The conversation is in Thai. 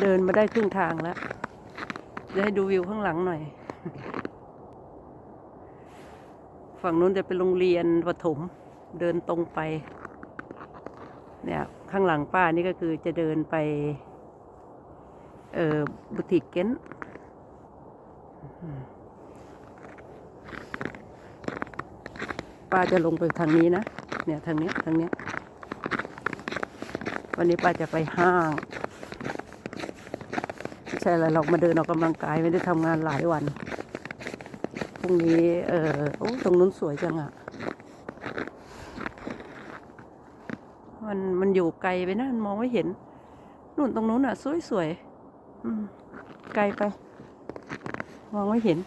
เดินมาได้ครึ่งทางแล้วจะให้ดูวิวข้างหลังหน่อย ฝั่งนู้นจะเป็นโรงเรียนประถม เดินตรงไป เนี่ยข้างหลังป้านี่ก็คือจะเดินไป เอ่อบุติกเก้นป้าจะลงไปทางนี้นะ เนี่ยทางนี้ทางนี้ วันนี้ป้าจะไปห้าง ใช่อะไรหรอกมาเดินออกกำลังกายไม่ได้ทำงานหลายวันพรุ่งนี้ เออโอ้ตรงนู้นสวยจังอะ่ะ มันมันอยู่ไกลไปนะมันมองไม่เห็นนู่นตรงนู้นอะ สวยสวยไกลไป มองไม่เห็น